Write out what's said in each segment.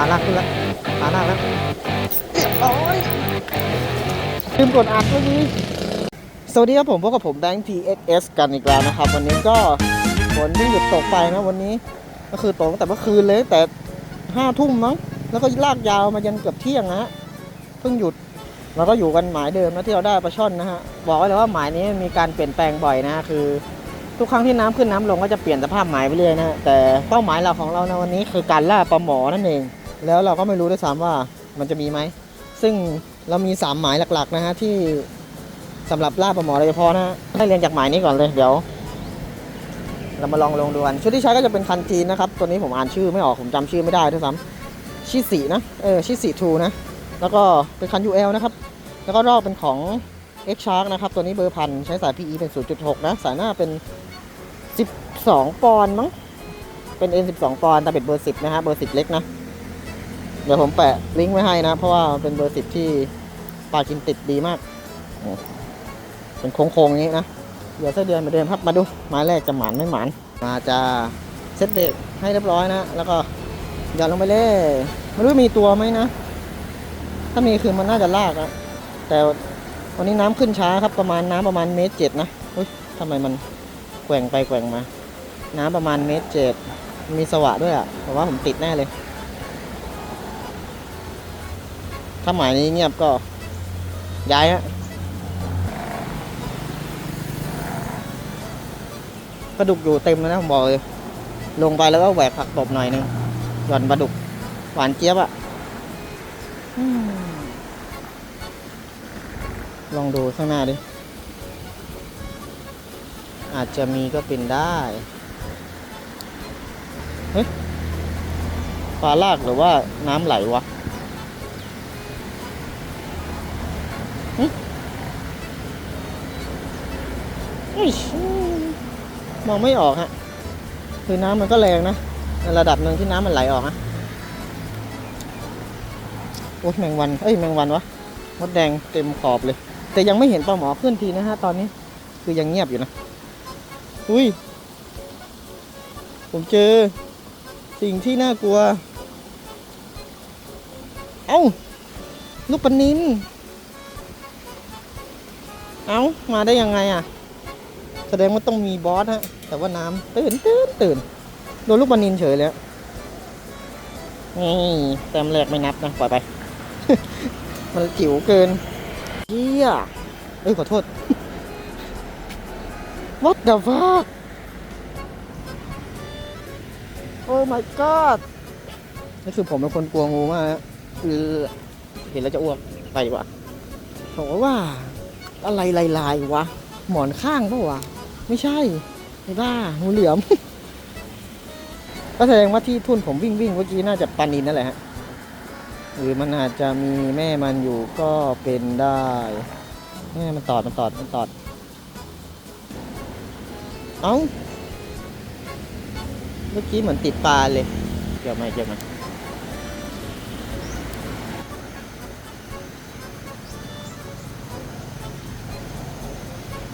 ขาลากขึ้นแล้วขาลากแล้วเรียบร้อยลืมกดอัดเมื่อกี้สวัสดีครับผมพบกับผมแบงค์ TXS กันอีกแล้วนะครับ วันนี้ก็ฝนเพิ่งหยุดตกไปนะวันนี้ ก็คือตกตั้งแต่เมื่อคืนเลยแต่ห้าทุ่มมั้งแล้วก็ลากยาวมายันเกือบเที่ยงนะฮะเพิ่งหยุดเราก็อยู่กันหมายเดิมนะที่เราได้ปลาช่อนนะฮะบอกไว้เลยว่าหมายนี้มีการเปลี่ยนแปลงบ่อยนะฮะคือ ทุกครั้งที่น้ำขึ้นน้ำลงก็จะเปลี่ยนสภาพหมายไปเรื่อยนะฮะแต่เป้าหมายเราของเราในวันนี้คือการล่าปลาหมอนั่นเอง แล้วเราก็ไม่รู้ด้วยซ้ำว่ามันจะมีไหม ซึ่งเรามีสามหมายหลักๆนะฮะที่สำหรับล่าปลาหมอโดยเฉพาะนะฮะให้เรียนจากหมายนี้ก่อนเลยเดี๋ยว เรามาลองลงดูกันชุดที่ใช้ก็จะเป็นคันจีนนะครับ ตัวนี้ผมอ่านชื่อไม่ออกผมจำชื่อไม่ได้ด้วยซ้ำชิสีนะเออชิสีทูนะแล้วก็เป็นคัน UL นะครับ แล้วก็รอบเป็นของ X Shark นะครับ ตัวนี้เบอร์พันใช้สาย PE เป็น 0.6 นะ สายหน้าเป็น 12 ปอนด์มั้ง เป็น N 12 ปอนด์แต่เป็นเบอร์ 10 นะฮะ เบอร์ 10 เล็กนะ เดี๋ยวผมแปะลิงก์ไว้ให้นะ เพราะว่าเป็นเบอร์10ที่ปลากินติดดีมากเป็นโค้งๆอย่างนี้นะ เดี๋ยวไส้เดือนมาเดินครับมาดูไม้แรกจะหมานไม่หมานมาจะเซตเบรกให้เรียบร้อยนะ แล้วก็หย่อนลงไปเลยไม่รู้มีตัวไหมนะ ถ้ามีคือมันน่าจะลากนะแต่วันนี้น้ำขึ้นช้าครับประมาณน้ำประมาณเมตรเจ็ดนะอุ้ยทำไมมันแกว่งไปแกว่งมา น้ำประมาณเมตรเจ็ดมีสวะด้วยอะผมว่าผมติดแน่เลย ถ้าหมายนี้เงียบก็ย้ายฮะปลาดุกอยู่เต็มแล้วนะผมบอกเลยลงไปแล้วก็แหวกผักตบหน่อยนึงหย่อนปลาดุก หวานเจี๊ยบอะลองดูข้างหน้าดิ อาจจะมีก็เป็นได้ เฮ้ยปลาลากหรือว่าน้ำไหลวะ มองไม่ออกฮะ คือน้ำมันก็แรงนะในระดับหนึ่งที่น้ำมันไหลออกนะโอ้ยแมงวัน เอ้ยแมงวันวะ มดแดงเต็มขอบเลย แต่ยังไม่เห็นปลาหมอขึ้นทีนะฮะตอนนี้ คือยังเงียบอยู่นะ อุ้ย ผมเจอ สิ่งที่น่ากลัว เอ้า ลูกปลานิน เอ้า มาได้ยังไงอะ แสดงว่าต้องมีบอสฮะ แต่ว่าน้ำตื่นตื่นตื่นโดนลูกปลานินเฉยเลยอะนี่แต้มแรกไม่นับนะปล่อยไป มันจิ๋วเกินเฮียเอ้ยขอโทษ What the fuck Oh my god นี่คือผมเป็นคนกลัวงูมากฮะคือเห็นแล้วจะอ้วกไปดีกว่าบอกว่าอะไรลายๆวะ หมอนข้างปะวะ ไม่ใช่ไม่บ้างูเหลือม ก็แสดงว่าที่ทุ่นผมวิ่งวิ่งเมื่อกี้น่าจะปานินนั่นแหละฮะหรือมันอาจจะมีแม่มันอยู่ก็เป็นได้แม่มันตอดมันตอดมันตอด เอ้า เมื่อกี้เหมือนติดปลาเลย เกี่ยวไหมเกี่ยวไหม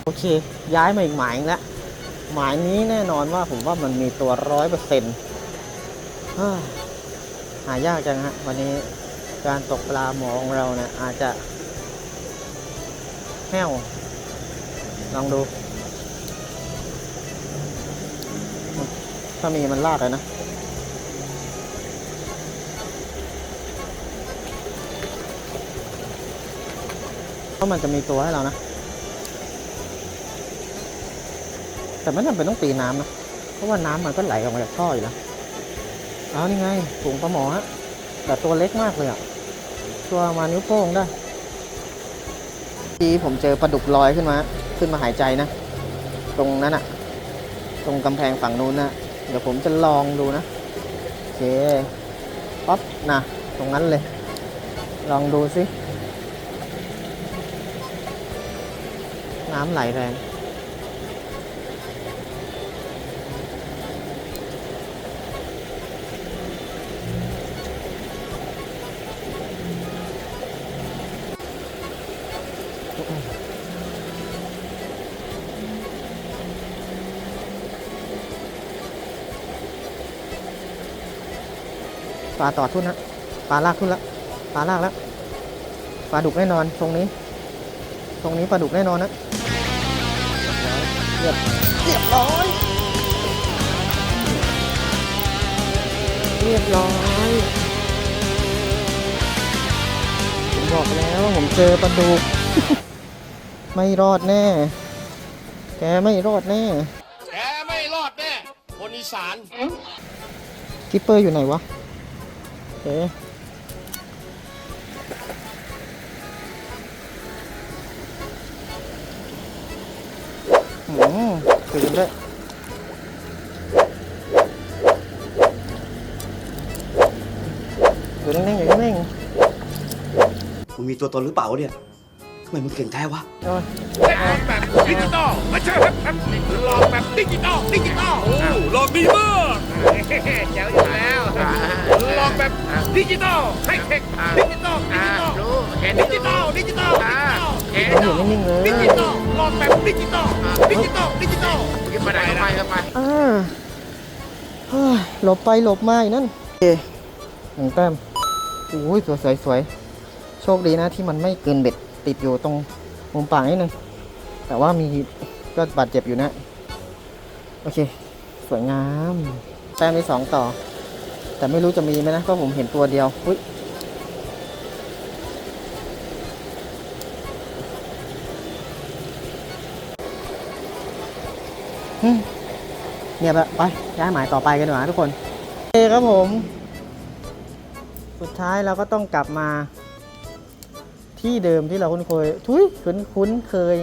โอเค ย้ายมาอีกหมายแล้ว หมายนี้แน่นอนว่าผมว่ามันมีตัวร้อยเปอร์เซ็นต์หายากจังฮะ วันนี้การตกปลาหมอของเราเนี่ยอาจจะแห้ว ลองดู ถ้ามีมันลากเลยนะเพราะมันจะมีตัวให้เรานะ แต่ไม่จำเป็นต้องตีน้ำนะ เพราะว่าน้ำมันก็ไหลออกมาจากท่ออยู่แล้วเอานี่ไงถุงปลาหมอฮะแต่ตัวเล็กมากเลยอะตัวมานิ้วโป้งได้ที่ผมเจอปลาดุกลอยขึ้นมา ขึ้นมาหายใจนะ ตรงนั้นอะตรงกำแพงฝั่งนู้นนะเดี๋ยวผมจะลองดูนะโอเคป๊อปนะตรงนั้นเลย ลองดูสิน้ำไหลแรง ปลาต่อทุ่นนะปลาลากขึ้นละปลาลากแล้วปลาดุกแน่นอนตรงนี้ ตรงนี้ปลาดุกแน่นอนนะเรียบเรียบร้อยเรียบร้อยผมบอกแล้วผมเจอปลาดุก ไม่รอดแน่ แกไม่รอดแน่ แกไม่รอดแน่ คนอีสานคิปเปอร์อยู่ไหนวะเอ๊ะอืมถึงด้วยอยู่นิ่งๆอยู่นิ่งมึงมีตัวตนหรือเปล่าเนี่ยทำ ไมมึงเก่งแท้วะๆเอาเล่นแบบดิจิตอลไม่ใช่แบบแบบหลอกแบบดิจิตอลดิจิตอลโอ้หลอกดีมากเจ๋วอยู่แล้วหลอกแบบดิจิตอลไฮเทคดิจิตอลดิจิตอลดิจิตอลดิจิตอลอยู่นิ่งๆเลยดิจิตอลหลอกแบบดิจิตอลดิจิตอลดิจิตอลขึ้นมาไหนก็ไปก็ไปอ่าเฮ้ยหลบไปหลบมาอีกนั่นเอ๊ะหนึ่งแต้มโอ้ยสวยสวยสวยโชคดีนะที่มันไม่เกินเบ็ด ติดอยู่ตรงมุมปากนิดนึง แต่ว่ามีก็บาดเจ็บอยู่นะ โอเค สวยงาม แต้มที่สองต่อ แต่ไม่รู้จะมีไหมนะเพราะผมเห็นตัวเดียวอุ้ยเนี่ยแบบไปย้ายหมายต่อไปกันดีกว่าทุกคนโอเคครับผม สุดท้ายเราก็ต้องกลับมา ที่เดิมที่เราคุ้นเคย ทุยคุ้นคุ้นเคย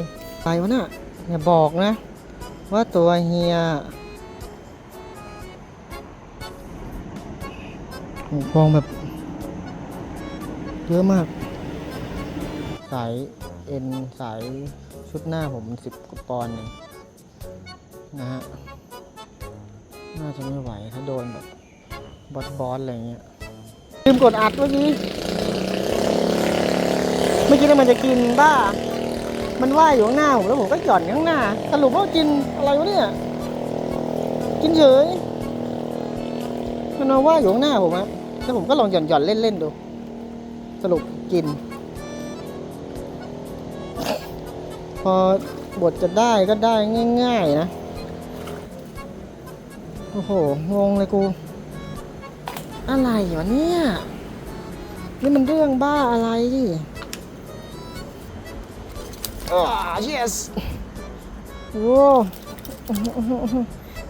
ไปวะน่ะอย่าบอกนะ ว่าตัวเฮียฟองแบบเยอะมาก สายเอ็นสายชุดหน้าผมสิบกว่าปอนด์เองนะฮะ น่าจะไม่ไหวถ้าโดนแบบบอสบอสอะไรเงี้ยลืมกดอัดเมื่อกี้ มื่อกี้เนี่ยมันจะกินบ้า มันว่ายอยู่ข้างหน้าผมแล้วผมก็หย่อนข้างหน้า สรุปว่ากินอะไรวะเนี่ย กินเฉย มันมาว่ายอยู่ข้างหน้าผมอะแล้วผมก็ลองหย่อนหย่อนเล่นๆดู สรุปกิน พอบทจะได้ก็ได้ง่ายๆนะ โอ้โห งงเลยกู อะไรวะเนี่ย นี่มันเรื่องบ้าอะไรอ่ yes โว้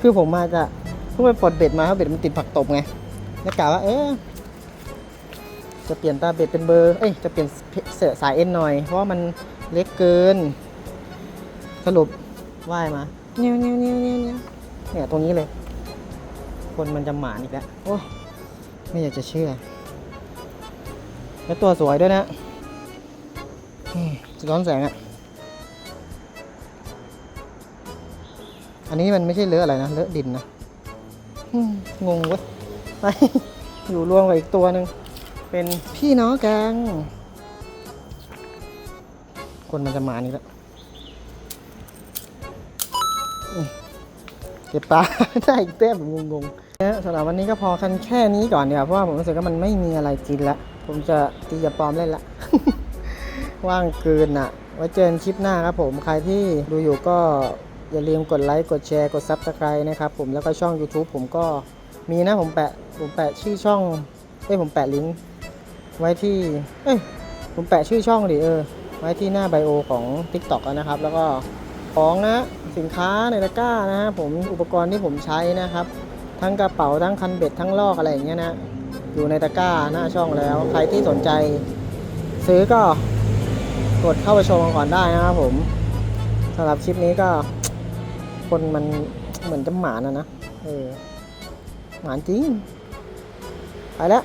คือผมมาจะเพิ่งไปปลดเบ็ดมาเพราะเบ็ดมันติดผักตบไงแล้วกะว่าเอ๊ะจะเปลี่ยนตาเบ็ดเป็นเบอร์ เอ้ย จะเปลี่ยนเสือสายเอ็นหน่อย เพราะว่ามันเล็กเกิน สรุปว่ายมาเนี้ยวเนี้ยวเนี้ยวเนี้ยวเนี้ยวเนี่ยตรงนี้เลย คนมันจะหมานอีกแล้ว โอ้ยไม่อยากจะเชื่อ แล้วตัวสวยด้วยนะอืมสะท้อนแสงอะ่ะ อันนี้มันไม่ใช่เลอะอะไรนะ เลอะดินนะอืมงงเว้ยไปอยู่รวมกับอีกตัวหนึ่งเป็นพี่น้องกันคนมันจะมานี่แล้วอืมเก็บปลาได้อีกแต้มแบบงงๆนะสำหรับวันนี้ก็พอกันแค่นี้ก่อนเดียวาเพราะว่าผมรู้สึกว่ามันไม่มีอะไรกินละ ผมจะตีอย่าปลอมเล่นละ ว่างเกินอะ ไว้เจอกันคลิปหน้าครับผม ใครที่ดูอยู่ก็ อย่าลืมกดไลค์กดแชร์กด Subscribe นะครับผมแล้วก็ช่อง YouTube ผมก็มีนะผมแปะผมแปะชื่อช่องเอ้ยผมแปะลิงก์ไว้ที่เอ้ยผมแปะชื่อช่องดิเออไว้ที่หน้าไบโอของ TikTok อะนะครับ แล้วก็ของนะสินค้าในตะกร้านะฮะผมอุปกรณ์ที่ผมใช้นะครับ ทั้งกระเป๋าทั้งคันเบ็ดทั้งลอกอะไรอย่างเงี้ยนะอยู่ในตะกร้าหน้าช่องแล้ว ใครที่สนใจ ซื้อก็กดเข้าไปชมก่อนได้นะครับผมสำหรับคลิปนี้ก็ คนมันเหมือนจะหมานะนะ เออ หมานจริง ไปแล้ว